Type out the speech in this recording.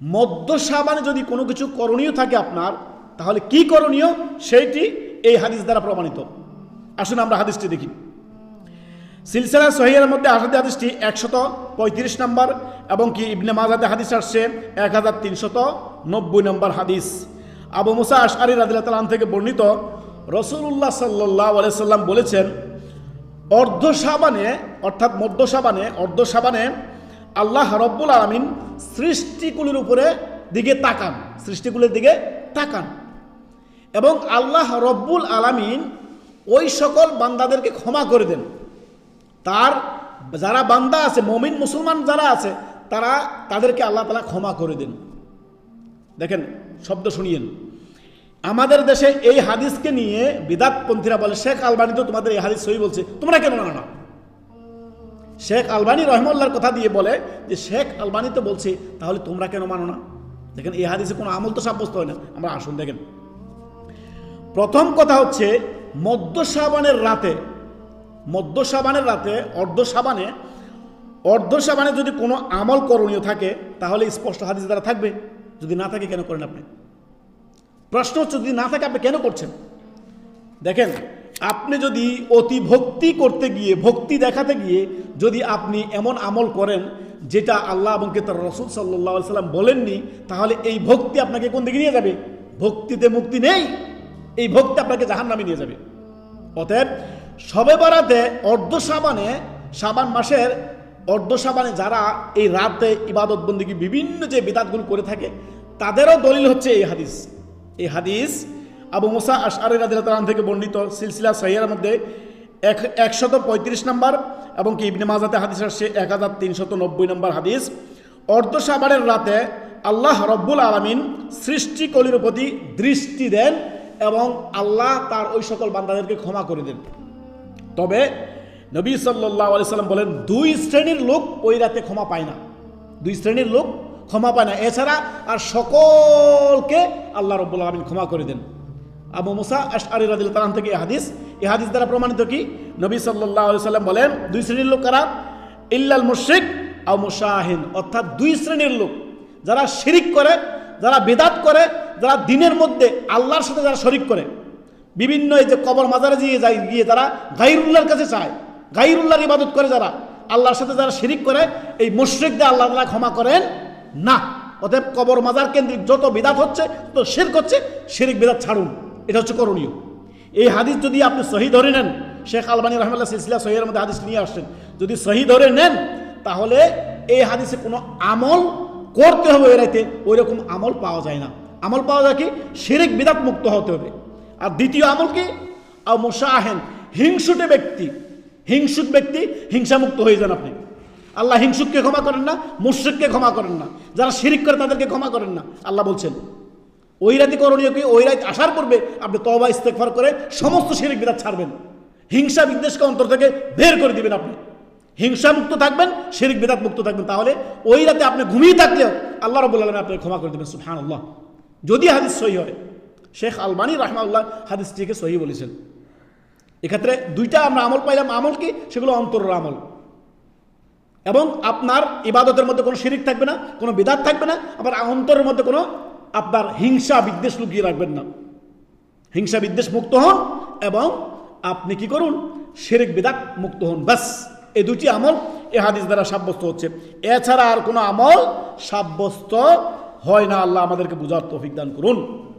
মধ্য সাবানে যদি কোনো কিছু করণীয় থাকে আপনার, তাহলে কি করণীয়? সেইটি এই হাদিস দ্বারা প্রমাণিত। আসুন আমরা হাদিসটি দেখি। সিলসিলা সহিয়ের মধ্যে আসাদি হাদিসটি একশত পঁয়ত্রিশ নম্বর এবং কি ইবনে মাজাদে হাদিস আসছে এক হাজার তিনশত নব্বই নম্বর হাদিস। আবু মুসা আশআরি রাদিল্লাহ তালাম থেকে বর্ণিত রসুল্লাহ সাল্লাহ আলাইসাল্লাম বলেছেন, অর্ধ সাবানে, অর্থাৎ মধ্য সাবানে, অর্ধ সাবানে আল্লাহ রব্বুল আলমিন সৃষ্টিকুলের উপরে দিকে তাকান। সৃষ্টিকুলের দিকে তাকান। এবং আল্লাহ রব্বুল আলামিন ওই সকল বান্দাদেরকে ক্ষমা করে দেন। তার যারা বান্দা আছে, মমিন, মুসলমান যারা আছে, তারা তাদেরকে আল্লাহ তালা ক্ষমা করে দেন। দেখেন, শব্দ শুনিয়েন। আমাদের দেশে এই হাদিসকে নিয়ে বিদাতপন্থীরা বলে, শেখ আলবানি তো তোমাদের এই হাদিস সই বলছে। তোমরা কেন না? শেখ আলবানি রহমল্লার কথা দিয়ে বলে যে, শেখ আলবানি তো বলছে, তাহলে তোমরা কেন মানো না? দেখেন, এই হাদিসে কোনো আমল তো সাব্যস্ত হয় না। আমরা আসুন, দেখেন। প্রথম কথা হচ্ছে, মধ্য সাবানের রাতে, মধ্য সাবানের রাতে, অর্ধ সাবানে অর্ধ সাবানে যদি কোনো আমল করণীয় থাকে, তাহলে স্পষ্ট হাদিস দ্বারা থাকবে। যদি না থাকে, কেন করেন আপনি? প্রশ্ন হচ্ছে, যদি না থাকে, আপনি কেন করছেন? দেখেন আপনি যদি অতি ভক্তি করতে গিয়ে, ভক্তি দেখাতে গিয়ে যদি আপনি এমন আমল করেন যেটা আল্লাহ এবং তার রসুল সাল্লাহ সাল্লাম বলেননি, তাহলে এই ভক্তি আপনাকে কোন দিকে নিয়ে যাবে? ভক্তিতে মুক্তি নেই। এই ভক্তি আপনাকে জাহান নামে নিয়ে যাবে। অতএব সবে বারাতে অর্ধ সাবানে, সাবান মাসের অর্ধ সাবানে যারা এই রাতে ইবাদত বন্দিকে বিভিন্ন যে বিদাতগুলো করে থাকে, তাদেরও দলিল হচ্ছে এই হাদিস। এই হাদিস আবু মুসা আশআরি রাদিয়াল্লাহু থেকে বর্ণিত সিলসিলা সহিয়ার মধ্যে এক, একশত পঁয়ত্রিশ নম্বর এবং কি ইবনে মাজাতে হাদিস আসছে এক হাজার তিনশত নব্বই নম্বর হাদিস। অর্ধ সাবারের রাতে আল্লাহ রব্বুল আলমিন সৃষ্টিকলির প্রতি দৃষ্টি দেন এবং আল্লাহ তার ওই সকল বান্দাদেরকে ক্ষমা করে দেন। তবে নবী সাল্লাহ সাল্লাম বলেন, দুই শ্রেণির লোক ওই রাতে ক্ষমা পায় না। দুই শ্রেণির লোক ক্ষমা পায় না। এছাড়া আর সকলকে আল্লাহ রব্বুল আলমিন ক্ষমা করে দেন। আবু মুসা আশআরি রাদিল তালাম থেকে হাদিস। এই হাদিস দ্বারা প্রমাণিত কি? নবী সাল্লাহ সাল্লাম বলেন, দুই শ্রেণির লোক কারা? ইল্লাল মুশরিক আও মুশাহিন অর্থাৎ দুই শ্রেণির লোক। যারা শিরিক করে, যারা বেদাত করে, যারা দিনের মধ্যে আল্লাহর সাথে যারা শরিক করে। বিভিন্ন এই যে কবর মাজারে গিয়ে যায়, গিয়ে যারা গাইরুল্লাহর কাছে চায় গাইরুল্লাহর ইবাদত করে যারা, আল্লাহর সাথে যারা শিরিক করে, এই মুশরিকদের আল্লাহ তাআলা ক্ষমা করেন না। অতএব কবর মাজার কেন্দ্রিক যত বিদাত হচ্ছে তো শিরক হচ্ছে, শিরিক বিদাত ছাড়ুন। এটা হচ্ছে করণীয়। এই হাদিস যদি আপনি সহি ধরে নেন, শেখ আলবানী রহমাল্লাহ সিলসিলা সহির মধ্যে হাদিস নিয়ে আসছেন, যদি সহি ধরে নেন, তাহলে এই হাদিসে কোনো আমল করতে হবে এরাইতে ওই রকম আমল পাওয়া যায় না। আমল পাওয়া যায় কি? শিরিক, বিদাত মুক্ত হতে হবে। আর দ্বিতীয় আমল কি? মোশাহেন, হিংসুটে ব্যক্তি হিংসুক ব্যক্তি হিংসামুক্ত হয়ে যান আপনি। আল্লাহ হিংসুককে ক্ষমা করেন না, মুশ্রিককে ক্ষমা করেন না। যারা শিরিক করে তাদেরকে ক্ষমা করেন না। আল্লাহ বলছেন ওই রাতে করণীয় কি? ওই রাত আসার পূর্বে আপনি তবা ইস্তেকফার করে সমস্ত শিরিক বিদাত ছাড়বেন। হিংসা বিদ্বেষকে অন্তর থেকে বের করে দিবেন আপনি। হিংসা মুক্ত থাকবেন, শিরিক বিদাত মুক্ত থাকবেন। তাহলে ওই রাতে আপনি ঘুমিয়ে থাকলেও আল্লাহ রবুল্লা আলমী আপনাকে ক্ষমা করে দেবেন সুহান আল্লাহ যদি হাদিস সহি হয়, শেখ আলমানি রাহমাউল্লাহ হাদিসটিকে সহি বলেছেন। এক্ষেত্রে দুইটা আমরা আমল পাইলাম। আমল কি? সেগুলো অন্তরের আমল। এবং আপনার ইবাদতের মধ্যে কোনো শিরিক থাকবে না, কোনো বিদাত থাকবে না, আবার অন্তরের মধ্যে কোনো আপনার হিংসা বিদ্বেষ লুকিয়ে রাখবেন না। হিংসা বিদ্বেষ মুক্ত হন এবং আপনি কি করুন? শেরেক বেদাক মুক্ত হন। ব্যাস, এই দুটি আমল এ হাদিস দ্বারা সাব্যস্ত হচ্ছে। এছাড়া আর কোনো আমল সাব্যস্ত হয় না। আল্লাহ আমাদেরকে বোঝার তৌফিক দান করুন।